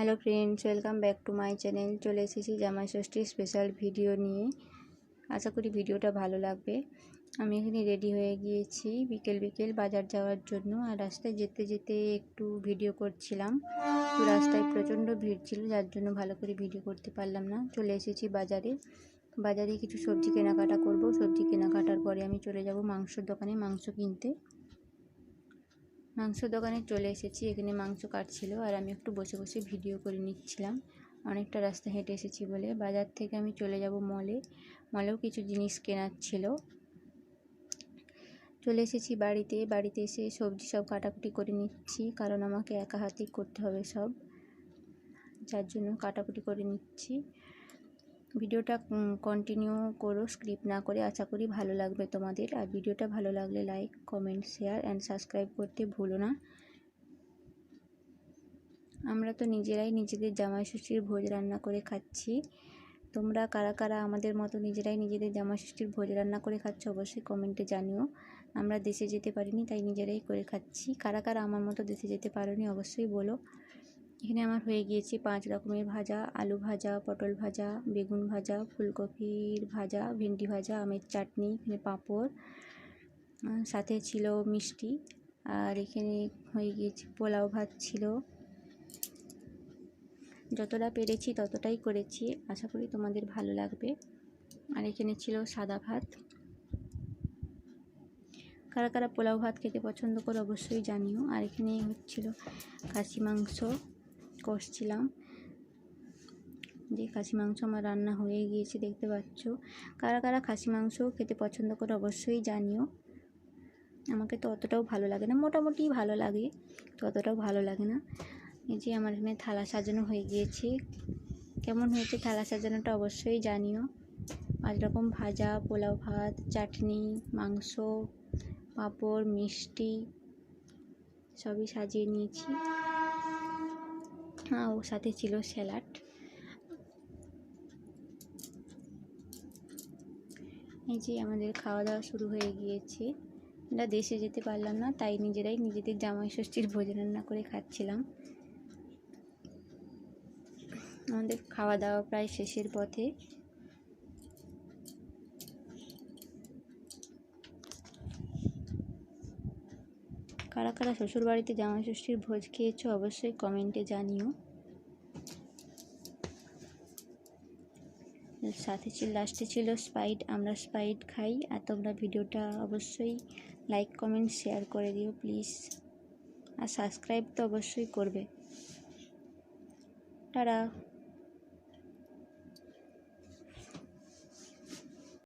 Hello friends welcome back to my channel চলে এসেছি জামাই ষষ্ঠীর স্পেশাল ভিডিও নিয়ে। আশা করি ভিডিওটা ভালো লাগবে। আমি এখানে রেডি হয়ে গিয়েছি বিকেল বিকেল বাজার যাওয়ার জন্য। আর রাস্তায় যেতে যেতে একটু ভিডিও করছিলাম। তো রাস্তায় প্রচণ্ড ভিড় ছিল, যার জন্য ভালো করে ভিডিও করতে পারলাম না। চলে এসেছি বাজারে। বাজারে কিছু সবজি কেনাকাটা করব। সবজি কেনাকাটার পরে আমি চলে যাব মাংসর দোকানে মাংস কিনতে। মাংস দোকানে চলে এসেছি, এখানে মাংস কাটছিল আর আমি একটু বসে বসে ভিডিও করে নিচ্ছিলাম। অনেকটা রাস্তা হেঁটে এসেছি বলে। বাজার থেকে আমি চলে যাব মলে। মলেও কিছু জিনিস কেনার ছিল। চলে এসেছি বাড়িতে। বাড়িতে এসে সবজি সব কাটাকুটি করে নিচ্ছি, কারণ আমাকে একা হাতেই করতে হবে সব। যার জন্য কাটাকুটি করে নিচ্ছি। ভিডিওটা কন্টিনিউ করো স্ক্রিপ্ট না করে আশা করি ভালো লাগবে তোমাদের। আর ভিডিওটা ভালো লাগলে like comment share and subscribe করতে ভুলো না। আমরা তো নিজেরাই নিজেদের জামাই ষষ্ঠীর ভোজ রান্না করে খাচ্ছি। তোমরা কারা কারা আমাদের মতো নিজেরাই নিজেদের জামাই ষষ্ঠীর ভোজ রান্না করে খাচ্ছ অবশ্যই কমেন্টে জানিও। আমরা দেশে যেতে পারিনি, তাই নিজেরাই করে খাচ্ছি। কারা কারা আমার মতো দেশে যেতে পারোনি অবশ্যই বলো। এখানে আমার হয়ে গিয়েছে পাঁচ রকমের ভাজা, আলু ভাজা, পটল ভাজা, বেগুন ভাজা, ফুলকপির ভাজা, ভেন্ডি ভাজা, আমের চাটনি, এখানে পাঁপড় সাথে ছিল মিষ্টি, আর এখানে হয়ে গিয়েছে পোলাও ভাত ছিল। যতটা পেরেছি ততটাই করেছি, আশা করি তোমাদের ভালো লাগবে। আর এখানে ছিল সাদা ভাত। কারা কারা পোলাও ভাত খেতে পছন্দ করে অবশ্যই জানিও। আর এখানে হচ্ছিল খাসি মাংস। কষছিলাম। যে খাসি মাংস আমার রান্না হয়ে গিয়েছে, দেখতে পাচ্ছ। কারা কারা খাসি মাংস খেতে পছন্দ করে অবশ্যই জানিও। আমাকে তো অতটাও ভালো লাগে না, মোটামুটি ভালো লাগে তো অতটাও ভালো লাগে না। এই যে আমার এখানে থালা সাজানো হয়ে গিয়েছে। কেমন হয়েছে থালা সাজানোটা অবশ্যই জানিও। পাঁচ রকম ভাজা, পোলাও ভাত, চাটনি, মাংস, পাঁপড়, মিষ্টি সবই সাজিয়ে নিয়েছি। ও সাথে ছিল স্যালাড। এই যে আমাদের খাওয়া দাওয়া শুরু হয়ে গিয়েছে। আমরা দেশে যেতে পারলাম না, তাই নিজেরাই নিজেদের জামাই ষষ্ঠীর ভোজন রান্না করে খাচ্ছিলাম। আমাদের খাওয়া দাওয়া প্রায় শেষের পথে। কারা কারা শ্বশুরবাড়িতে জামাই ষষ্ঠীর ভোজ খেয়েছো অবশ্যই কমেন্টে জানিও। সাথে ছিল, লাস্টে ছিল স্পাইট, আমরা স্পাইট খাই, আর তোমরা ভিডিওটা অবশ্যই লাইক, কমেন্ট, শেয়ার করে দিও প্লিজ। আর সাবস্ক্রাইব তো অবশ্যই করবে। টাটা।